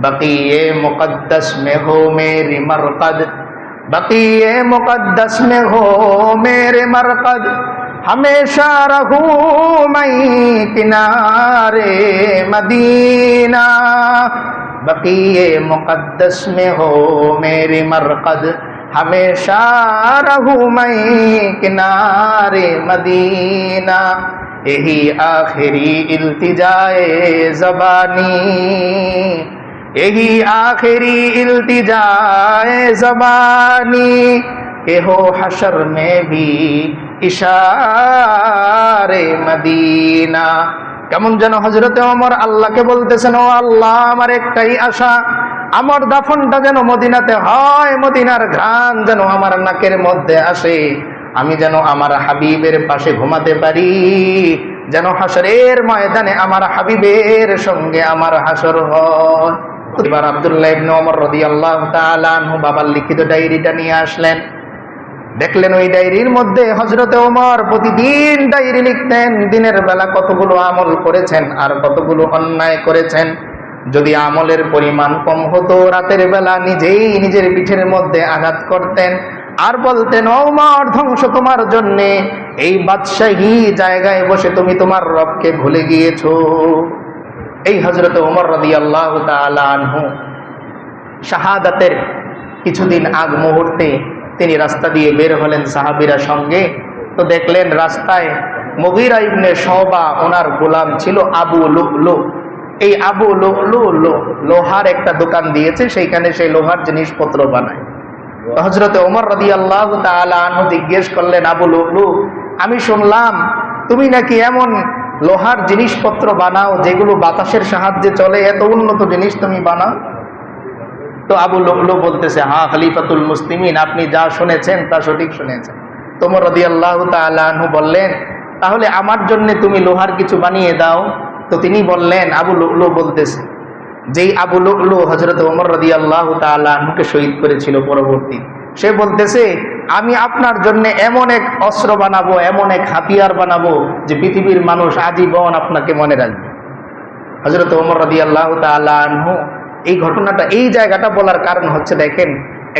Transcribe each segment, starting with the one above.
بقیے مقدس میں ہو میری مرقد بقیے مقدس میں ہو میرے مرقد، ہمیشہ رہوں میں کنارے مدینہ۔ بقیے مقدس میں ہو میری مرقد، ہمیشہ رہوں میں کنارے مدینہ۔ یہی آخری التجائے زبانی۔ यही आखिरी इल्तिजाए जबानी के हो हशर में भी ইশারে মদিনা কেমন যেন হজরতে অমর আল্লাহকে বলতেছেন ও আল্লাহ আমার একটাই আশা আমার দাফনটা যেন মদিনাতে হয় মদিনার ঘ্রাণ যেন আমার নাকের মধ্যে আসে আমি যেন আমার হাবিবের পাশে ঘুমাতে পারি যেন হাসরের ময়দানে আমার হাবিবের সঙ্গে আমার হাসর হয় এবার আব্দুল্লাহ বাবার লিখিত ডায়েরিটা নিয়ে আসলেন। দেখলেন ওই ডায়েরির মধ্যে হজরতে ওমর প্রতিদিন ডায়েরি লিখতেন, দিনের বেলা কতগুলো আমল করেছেন আর কতগুলো অন্যায় করেছেন। যদি আমলের পরিমাণ কম হতো, রাতের বেলা নিজেই নিজের পিঠের মধ্যে আঘাত করতেন। আর বলতেন ওমর, ধ্বংস তোমার জন্যে। এই বাদশাহী জায়গায় বসে তুমি তোমার রবকে ভুলে গিয়েছো। এই হজরত ওমর রদি আল্লাহ আনহু শাহাদাতের কিছুদিন আগ মুহূর্তে তিনি রাস্তা দিয়ে বের হলেন সাহাবিরা সঙ্গে। তো দেখলেন রাস্তায় মগিরা ইবনে সহবা ওনার গোলাম ছিল আবু লুকলু এই আবু লুকলু লোহার একটা দোকান দিয়েছে, সেইখানে সেই লোহার জিনিসপত্র বানায়। হজরতে ওমর রদি আল্লাহ আনহু জিজ্ঞেস করলেন, আবু লুকলু আমি শুনলাম তুমি নাকি এমন লোহার জিনিসপত্র বানাও, যেগুলো বাতাসের সাহায্যে চলে, এত উন্নত জিনিস তুমি বানাও। তো আবু লোকলো বলতেছে হ্যাঁ খলিফাতুল মুসলিমিন, আপনি যা শুনেছেন তা সঠিক শুনেছেন। তোমর রদি আল্লাহ তালু বললেন, তাহলে আমার জন্য তুমি লোহার কিছু বানিয়ে দাও। তো তিনি বললেন, আবু লুকলু বলতেছে, যেই আবু লুকলু হজরত ওমর রদি আল্লাহ তালুকে শহীদ করেছিল পরবর্তী, সে বলতেছে আমি আপনার জন্য এমন এক অস্ত্র বানাবো, এমন এক হাতিয়ার বানাবো যে পৃথিবীর মানুষ আজীবন আপনাকে মনে রাখবে। হজরত ওমর রদি আল্লাহ তালু এই ঘটনাটা, এই জায়গাটা বলার কারণ হচ্ছে দেখেন,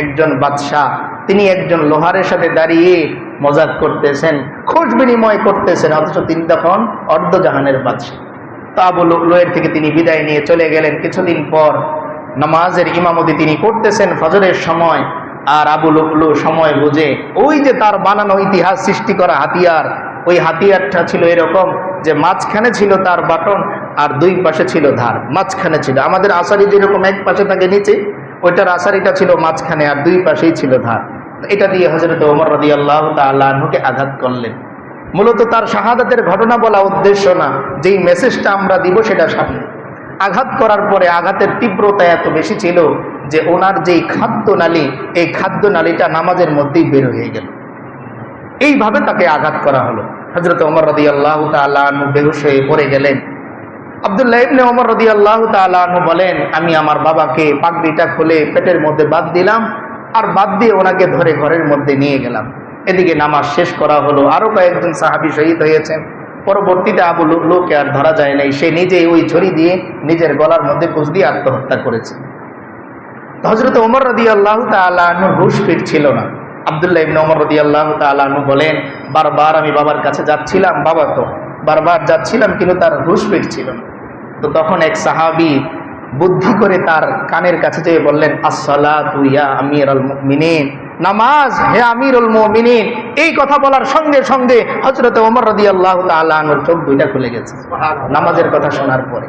একজন বাদশাহ, তিনি একজন লোহারের সাথে দাঁড়িয়ে মজাক করতেছেন, খোঁজ বিনিময় করতেছেন, অথচ তিনি তখন অর্ধজাহানের বাদশাহ। তা আবু লোয়ের থেকে তিনি বিদায় নিয়ে চলে গেলেন। কিছুদিন পর নামাজের ইমামতি তিনি করতেছেন, ফজরের সময় আর আবু লুকলু সময় বুঝে, ওই যে তার বানানো ইতিহাস সৃষ্টি করা হাতিয়ার, ওই হাতিয়ারটা ছিল এরকম যে মাঝখানে ছিল তার বাটন আর দুই পাশে ছিল ধার, মাঝখানে ছিল। আমাদের আসারি যেরকম এক পাশে থাকে নিচে, ওইটার আসারিটা ছিল মাঝখানে আর দুই পাশেই ছিল ধার। এটা দিয়ে হজরত ওমর রদি আল্লাহ তাল্লাহকে আঘাত করলেন। মূলত তার শাহাদাতের ঘটনা বলা উদ্দেশ্য না, যেই মেসেজটা আমরা দিব সেটা সামনে। আঘাত করার পরে আঘাতের তীব্রতা এত বেশি ছিল যে ওনার যেই খাদ্য নালী, এই খাদ্য নালীটা নামাজের মধ্যেই বের হয়ে গেল। এইভাবে তাকে আঘাত করা হলো। হজরত ওমর রদি আল্লাহ তালু বেহুশ হয়ে পড়ে গেলেন। আবদুল্লাহ ইবনে ওমর রদি আল্লাহ তালু বলেন, আমি আমার বাবাকে পাগড়িটা খুলে পেটের মধ্যে বাদ দিলাম আর বাদ দিয়ে ওনাকে ধরে ঘরের মধ্যে নিয়ে গেলাম। এদিকে নামাজ শেষ করা হলো। আরও কয়েকজন সাহাবি শহীদ হয়েছেন। পরবর্তীতে আবু লুকলুকে আর ধরা যায় নাই। সে নিজেই ওই ছড়ি দিয়ে নিজের গলার মধ্যে কুচ দিয়ে আত্মহত্যা করেছে। হজরত ওমর রদি আল্লাহ তালুর হুশ ফিরছিল না। আবদুল্লাহ ইবনে ওমর রদি আল্লাহ তালু বলেন বারবার আমি বাবার কাছে যাচ্ছিলাম বাবা তো বারবার যাচ্ছিলাম কিন্তু তার হুশ ফিরছিল না। তো তখন এক সাহাবি বুদ্ধি করে তার কানের কাছে যেয়ে বললেন আসসালা তুইয়া আমির আল মিনিন নামাজ হে আমিরুল মুমিনিন। এই কথা বলার সঙ্গে সঙ্গে হজরত ওমর রদি আল্লাহ তালুর চোখ দুইটা খুলে গেছে। নামাজের কথা শোনার পরে।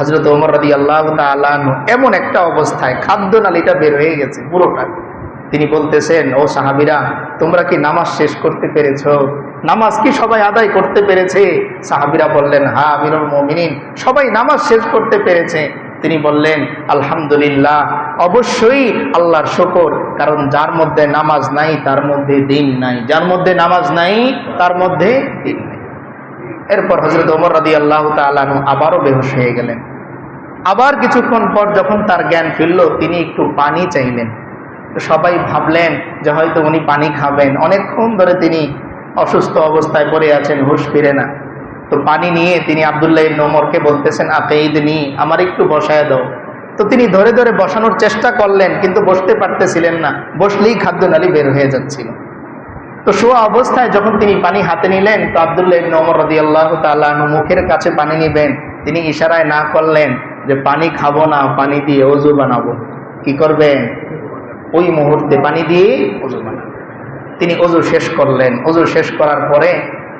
হজরত ওমর রদি আল্লাহ তালু এমন একটা অবস্থায় খাদ্য নালীটা বের হয়ে গেছে পুরোটা। তিনি বলতেছেন, ও সাহাবিরা, তোমরা কি নামাজ শেষ করতে পেরেছ? নামাজ কি সবাই আদায় করতে পেরেছে? সাহাবিরা বললেন, হা, আমিরুল মমিনিন, সবাই নামাজ শেষ করতে পেরেছে। তিনি বললেন, আলহামদুলিল্লাহ, অবশ্যই আল্লাহর শকর, কারণ যার মধ্যে নামাজ নাই, তার মধ্যে দিন নাই। যার মধ্যে নামাজ নাই, তার মধ্যে দিন নাই। এরপর হজরত ওমর রাদি আল্লাহ তালু আবারও বেহুশ হয়ে গেলেন। আবার কিছুক্ষণ পর যখন তার জ্ঞান ফিরল, তিনি একটু পানি চাইলেন। সবাই ভাবলেন যে হয়তো উনি পানি খাবেন। অনেকক্ষণ ধরে তিনি অসুস্থ অবস্থায় পড়ে আছেন, হুশ ফিরে না। তো পানি নিয়ে তিনি আবদুল্লাহ নোমরকে বলতেছেন আকেইদ নি আমার একটু বসায় দাও। তো তিনি ধরে ধরে বসানোর চেষ্টা করলেন, কিন্তু বসতে পারতেছিলেন না। বসলেই খাদ্যনালী বের হয়ে যাচ্ছিল। তো শোয়া অবস্থায় যখন তিনি পানি হাতে নিলেন, তো আবদুল্লাহ নমর রাদিয়াল্লাহু তাআলা আনহু মুখের কাছে পানি নেবেন। তিনি ইশারায় না করলেন যে, পানি খাব না, পানি দিয়ে অজু বানাবো। কি করবেন? ওই মুহূর্তে পানি দিয়ে অজু বানাবো তিনি অজু শেষ করলেন। অজু শেষ করার পরে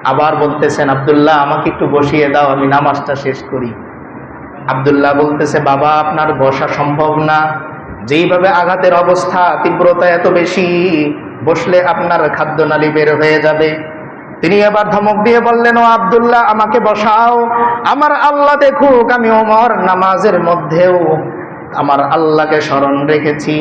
আবার বলতেছেন, আবদুল্লাহ, আমাকে একটু বসিয়ে দাও, আমি নামাজটা শেষ করি। আবদুল্লাহ বলতেছে, বাবা, আপনার বসা সম্ভব না। যেইভাবে আঘাতের অবস্থা, তীব্রতা এত বেশি, বসলে আপনার খাদ্যনালী বের হয়ে যাবে। তিনি এবার ধমক দিয়ে বললেন, ও আবদুল্লাহ, আমাকে বসাও। আমার আল্লাহ দেখুক, আমি ওমর নামাজের মধ্যেও আমার আল্লাহকে স্মরণ রেখেছি।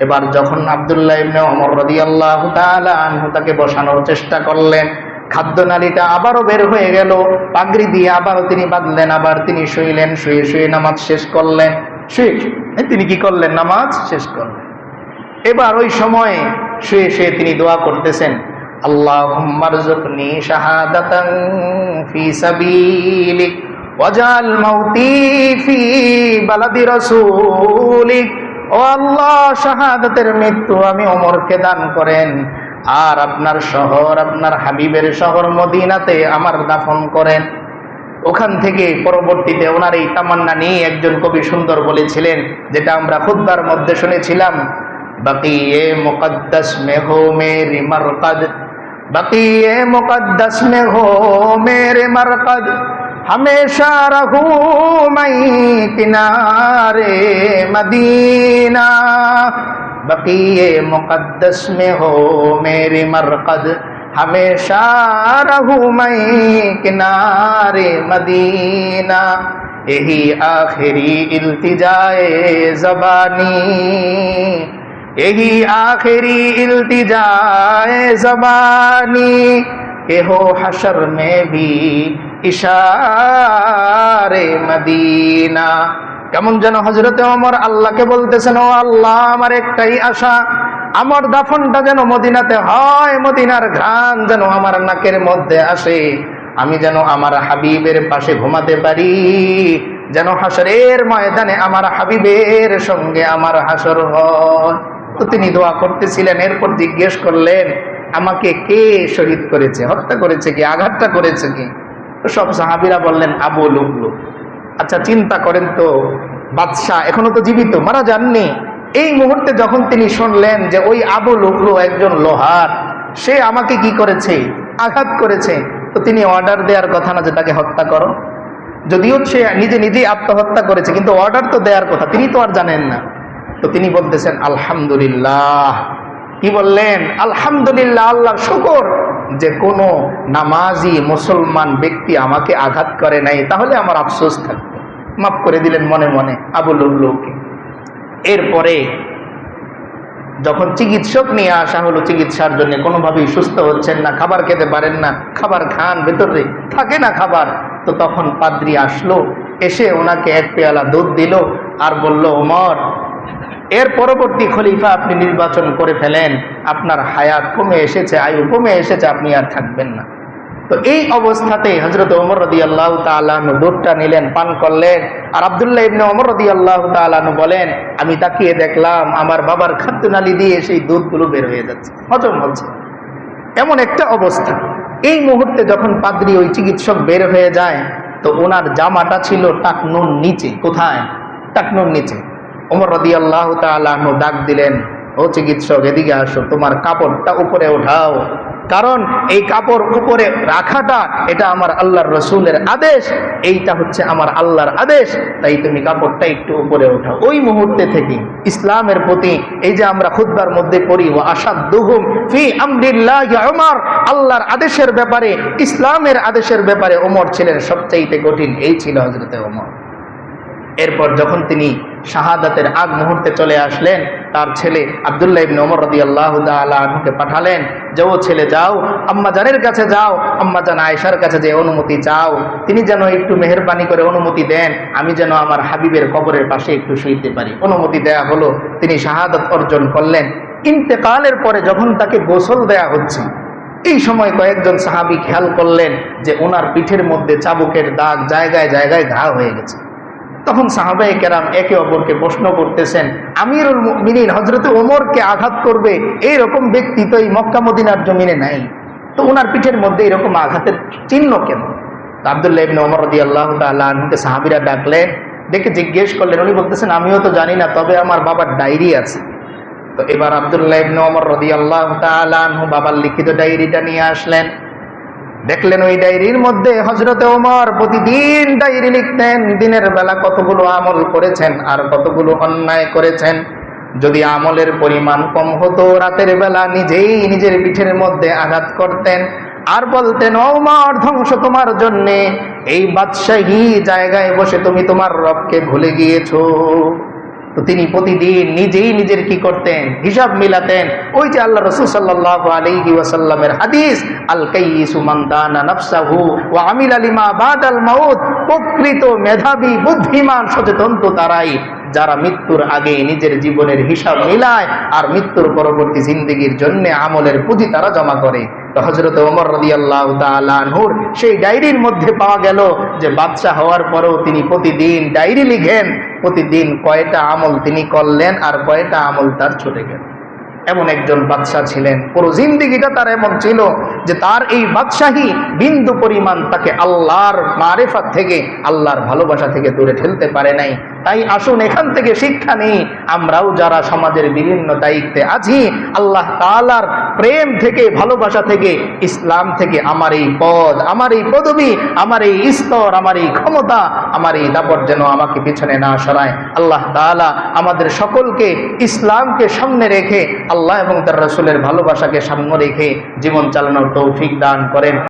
এবার যখন আবদুল্লাহ ইবনে রাদিয়াল্লাহু তাআলা আনহু তাকে বসানোর চেষ্টা করলেন, খাদ্যনালীটা আবারও বের হয়ে গেল। পাগড়ি দিয়ে আবারও তিনি বাঁধলেন, আবার তিনি শুইলেন, শুয়ে শুয়ে নামাজ শেষ করলেন। শুয়ে তিনি কি করলেন? নামাজ শেষ করলেন। এবার ওই সময়ে শুয়ে শুয়ে তিনি দোয়া করতেছেন সাবিলিক ওয়াজআল মাউতি ফি বালাদি রাসূলিক। ও আল্লাহ, শাহাদাতের মৃত্যু আমি ওমরকে দান করেন, আর আপনার শহর, আপনার হাবিবের শহর মদিনাতে আমার দাফন করেন। ওখান থেকে পরবর্তীতে ওনার এই তামান্না নিয়ে একজন কবি সুন্দর বলেছিলেন, যেটা আমরা খুববার মধ্যে শুনেছিলাম বাকি এ মুকদ্দস মে হো মেরি মরকদ বাকি এ মুকদ্দস মে হো মেরে মরকদ, হমেশা রহু মাই কিনারে মদিনা বাকি এ মুকদ্দস মে হো মেরি মরকদ हमेशा रहूं मैं किनारे मदीना यही आखिरी इल्तिजाए जबानी यही आखिरी इल्तिजाए जबानी के हो हशर में भी ইশারে মদিনা কেমন যেন হজরতে অমর আল্লাহকে বলতেছেন ও আল্লাহ আমার একটাই আশা আমার দাফনটা যেন মদিনাতে হয়, মদিনার ঘ্রাণ যেন আমার নাকের মধ্যে আসে। আমি যেন আমার হাবিবের পাশে ঘুমাতে পারি, যেন হাসরের ময়দানে আমার হাবিবের সঙ্গে আমার হাসর হয়। তো তিনি দোয়া করতেছিলেন, এরপর জিজ্ঞেস করলেন, আমাকে কে শহীদ করেছে? হত্যা করেছে কি? আঘাতটা করেছে কি? সব সাহাবিরা বললেন, আবু লুবলু। আচ্ছা চিন্তা করেন তো, বাদশাহ এখনও তো জীবিত, মারা যাননি। এই মুহূর্তে যখন তিনি শুনলেন যে ওই আবু লুবলু একজন লোহার, সে আমাকে কি করেছে? আঘাত করেছে। তো তিনি অর্ডার দেওয়ার কথা না যে তাকে হত্যা করো। যদিও সে নিজে নিজেই আত্মহত্যা করেছে, কিন্তু অর্ডার তো দেওয়ার কথা, তিনি তো আর জানেন না। তো তিনি বলতেছেন, আলহামদুলিল্লাহ। কি বললেন? আলহামদুলিল্লাহ আল্লাহ শুকর। যে কোনো নামাজি মুসলমান ব্যক্তি আমাকে আঘাত করে নাই, তাহলে আমার আফসোস থাকবে। মাফ করে দিলেন মনে মনে আবুল উল্লুকে এরপরে যখন চিকিৎসক নিয়ে আসা হলো চিকিৎসার জন্য, কোনোভাবেই সুস্থ হচ্ছেন না, খাবার খেতে পারেন না, খাবার খান ভেতরে থাকে না খাবার। তো তখন পাদ্রি আসলো, এসে ওনাকে এক পেয়ালা দুধ দিল আর বলল, ওমর, এর পরবর্তী খলিফা আপনি নির্বাচন করে ফেলেন, আপনার হায়াত কমে এসেছে, আয়ু কমে এসেছে, আপনি আর থাকবেন না। তো এই অবস্থাতে হজরত ওমর রদি আল্লাহ তালু দুধটা নিলেন, পান করলেন। আর আবদুল্লাহ ইবনে ওমর রদি আল্লাহ তালু বলেন, আমি তাকিয়ে দেখলাম আমার বাবার খাদ্যনালী দিয়ে সেই দুধগুলো বের হয়ে যাচ্ছে। হজম হচ্ছে এমন একটা অবস্থা। এই মুহূর্তে যখন পাদ্রি ওই চিকিৎসক বের হয়ে যায়, তো ওনার জামাটা ছিল টাকনুর নিচে। কোথায়? টাকনুর নিচে। ওমর রদি আল্লাহ তালু ডাক দিলেন, ও চিকিৎসক, এদিকে আসো। তোমার কাপড়টা উপরে ওঠাও। কারণ এই কাপড় উপরে রাখাটা এটা আমার আল্লাহর রসুলের আদেশ, এইটা হচ্ছে আমার আল্লাহর আদেশ। তাই তুমি কাপড়টা একটু উপরে ওঠাও। ওই মুহূর্তে থেকে ইসলামের প্রতি এই যে আমরা খুদ্বার মধ্যে পড়ি ও আসাদ দুহুম ফি ওমর আল্লাহর আদেশের ব্যাপারে, ইসলামের আদেশের ব্যাপারে ওমর ছিলেন সবচাইতে কঠিন। এই ছিল হজরতে ওমর। এরপর যখন তিনি শাহাদাতের আগ মুহূর্তে চলে আসলেন, তার ছেলে আবদুল্লাহ ইবনে ওমর রদি আল্লাহ আনহুকে পাঠালেন যে, ও ছেলে, যাও, আম্মা জানের কাছে যাও, আম্মা জান আয়েশার কাছে যে অনুমতি চাও। তিনি যেন একটু মেহরবানি করে অনুমতি দেন, আমি যেন আমার হাবিবের কবরের পাশে একটু শুইতে পারি। অনুমতি দেয়া হলো, তিনি শাহাদাত অর্জন করলেন। ইন্তেকালের পরে যখন তাকে গোসল দেয়া হচ্ছে, এই সময় কয়েকজন সাহাবি খেয়াল করলেন যে, ওনার পিঠের মধ্যে চাবুকের দাগ জায়গায় জায়গায় ঘা হয়ে গেছে। তখন সাহাবাই কেরাম একে অপরকে প্রশ্ন করতেছেন, আমিরুল মিনিন হজরত ওমরকে আঘাত করবে? এই রকম ব্যক্তি তো এই মক্কা মদিনার জমিনে নাই। তো ওনার পিঠের মধ্যে এরকম আঘাতের চিহ্ন কেন? আবদুল্লাহ ইবিন ওমর রদি আল্লাহ তালকে সাহাবিরা ডাকলেন, দেখে জিজ্ঞেস করলেন, উনি বলতেছেন, আমিও তো জানি না, তবে আমার বাবার ডায়েরি আছে। তো এবার আবদুল্লাহ ইবনে ওমর রাদিয়াল্লাহু তাআলা আনহু বাবার লিখিত ডায়েরিটা নিয়ে আসলেন। দেখলেন ওই ডায়েরির মধ্যে হজরত ওমর প্রতিদিন ডায়েরি লিখতেন, দিনের বেলা কতগুলো আমল করেছেন আর কতগুলো অন্যায় করেছেন। যদি আমলের পরিমাণ কম হতো, রাতের বেলা নিজেই নিজের পিঠের মধ্যে আঘাত করতেন। আর বলতেন ওমর, ধ্বংস তোমার জন্যে। এই বাদশাহী জায়গায় বসে তুমি তোমার রবকে ভুলে গিয়েছো। তো তিনি প্রতিদিন নিজেই নিজের কি করতেন? হিসাব মিলাতেন। ওই যে আল্লাহ রসুল সাল্লাহ আলী ওয়াসাল্লামের হাদিস আল কাইসু দানা নাফসাহু ওয়া আমিল আলিমা বাদ আল মাউদ প্রকৃত মেধাবী, বুদ্ধিমান, সচেতন তো তারাই। যারা মৃত্যুর আগে নিজের জীবনের হিসাব মিলায় আর মৃত্যুর পরবর্তী জিন্দগির জন্য আমলের পুঁজি তারা জমা করে। হজরত ওমর রদি আল্লাহ তালহুর সেই ডায়েরির মধ্যে পাওয়া গেল যে বাদশাহ হওয়ার পরেও তিনি প্রতিদিন ডায়েরি লিখেন, প্রতিদিন কয়টা আমল তিনি করলেন আর কয়টা আমল তার ছুটে গেল। এমন একজন বাদশাহ ছিলেন। পুরো জিন্দিগিটা তার এমন ছিল যে তার এই বাদশাহী বিন্দু পরিমাণ তাকে আল্লাহর মারেফাত থেকে, আল্লাহর ভালোবাসা থেকে দূরে ঠেলতে পারে নাই। তাই আসুন, এখান থেকে শিক্ষা নেই। আমরাও যারা সমাজের বিভিন্ন দায়িত্বে আছি, আল্লাহ তালার প্রেম থেকে, ভালোবাসা থেকে, ইসলাম থেকে আমার এই পদ, আমার এই পদবি, আমার এই স্তর, আমার এই ক্ষমতা, আমার এই দাপট যেন আমাকে পিছনে না সরায়। আল্লাহ তালা আমাদের সকলকে ইসলামকে সামনে রেখে, আল্লাহ এবং তার রসুলের ভালোবাসাকে সামনে রেখে জীবন চালানোর তৌফিক দান করেন।